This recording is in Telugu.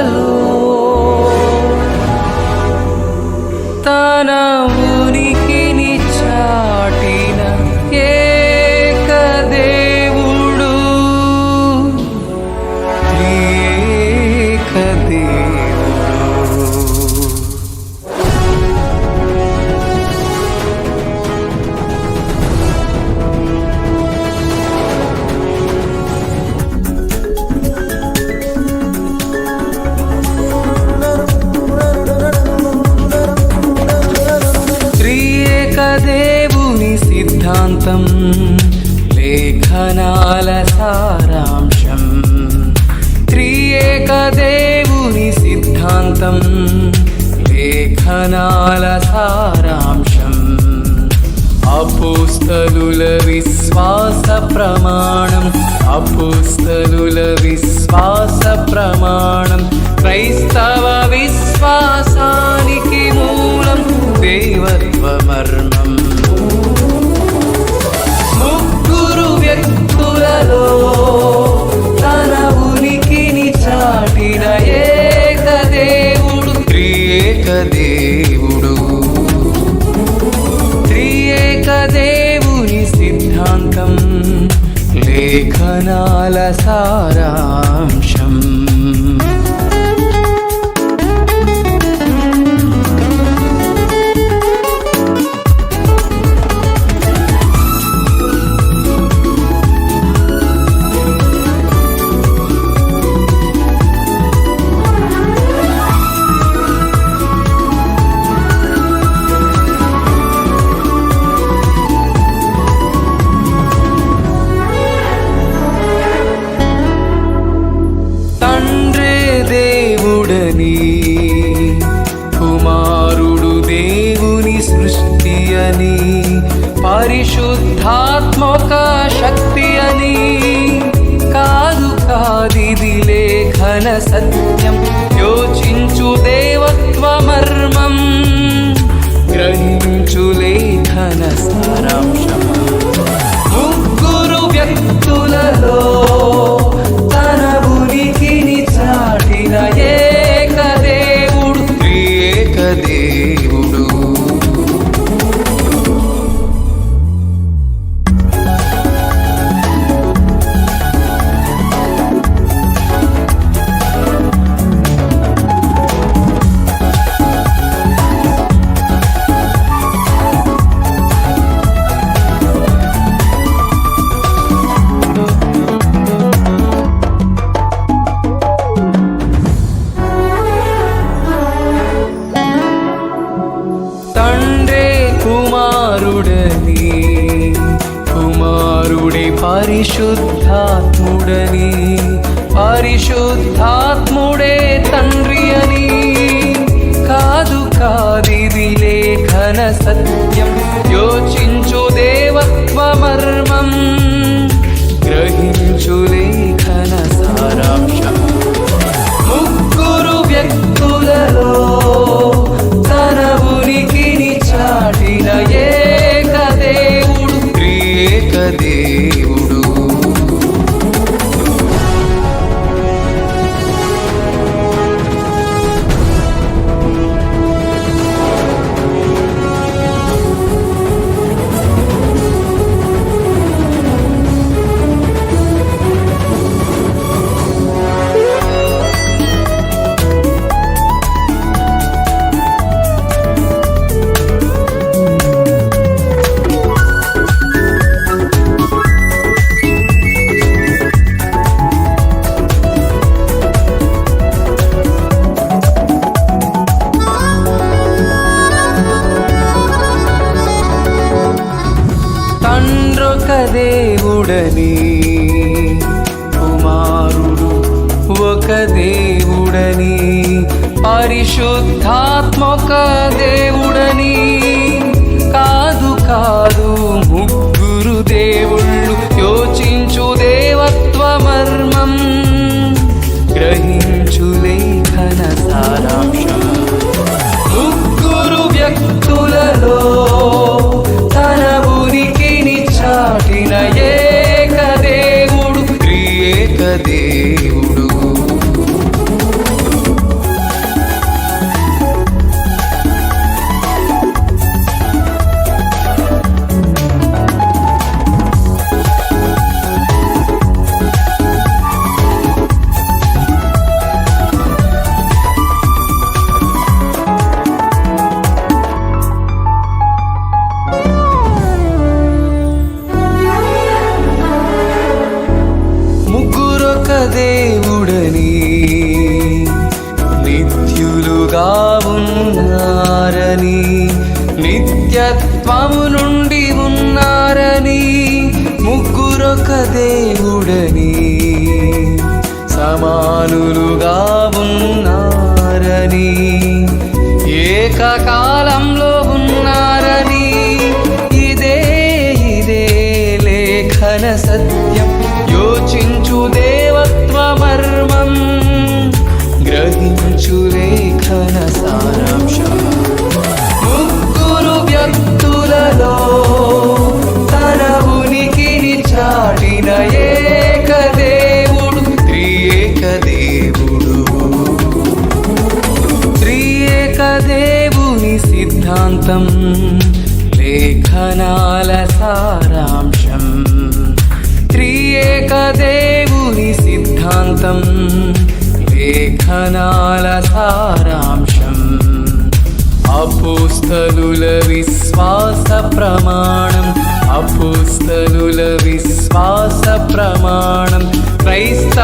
తన సారాంశం. త్రియేక దేవుని సిద్ధాంతం లేఖనాల సారాంశం. అపుస్తలుల విశ్వాస ప్రమాణం అపుస్తలుల విశ్వాస ప్రమాణం. క్రైస్తవ విశ్వాసానికి మూలం దేవత్వ త్రియేక దేవుడు త్రియేక దేవుని సిద్ధాంతం లేఖనాల సారాంశ. దేవుడని కుమారుడు దేవుని సృష్టి అని పరిశుద్ధాత్మక శక్తి అని. కాదు కాదిది లేఖన సత్యం యోచించు దేవత్వ మర్మం గ్రహించు లేఖన సారాంశం. ముగ్గురు వ్యక్తులలో పరిశుద్ధాత్ముడని పరిశుద్ధాత్ముడే తండ్రి అని. కాదు కాదిది లేఖన సత్యం. యోచించు దేవత్వ మర్మం గ్రహించు లేఖన సారాంశం. ముగ్గురు వ్యక్తులలో తన ఉనికిని చాటిన ఏక దేవుడు దేవుడని. కుమారుడు ఒక దేవుడని. పరిశుద్ధాత్మక దేవుడని. తోడుగా ఉన్నారని నిత్యత్వము నుండి ఉన్నారని ముగ్గురొక దేవుడని సమానులుగా ఉన్నారని ఏకకాలంలో ఉన్నారని ఇదే ఇదే లేఖన సత్యం. యోచించు దేవత్వ మర్మం గ్రహించులే లేఖన సారాంశం ముగ్గురు వ్యక్తులలో తన ఉనికిని చాటిన ఏక దేవుడు త్రియేక దేవుడు త్రియేక దేవుని సిద్ధాంతం లేఖనాల సారాంశం. త్రియేక దేవుని సిద్ధాంతం లేఖనాల సారాంశం అపుస్తలుల విశ్వాస ప్రమాణం అపుస్తలుల విశ్వాస ప్రమాణం క్రైస్త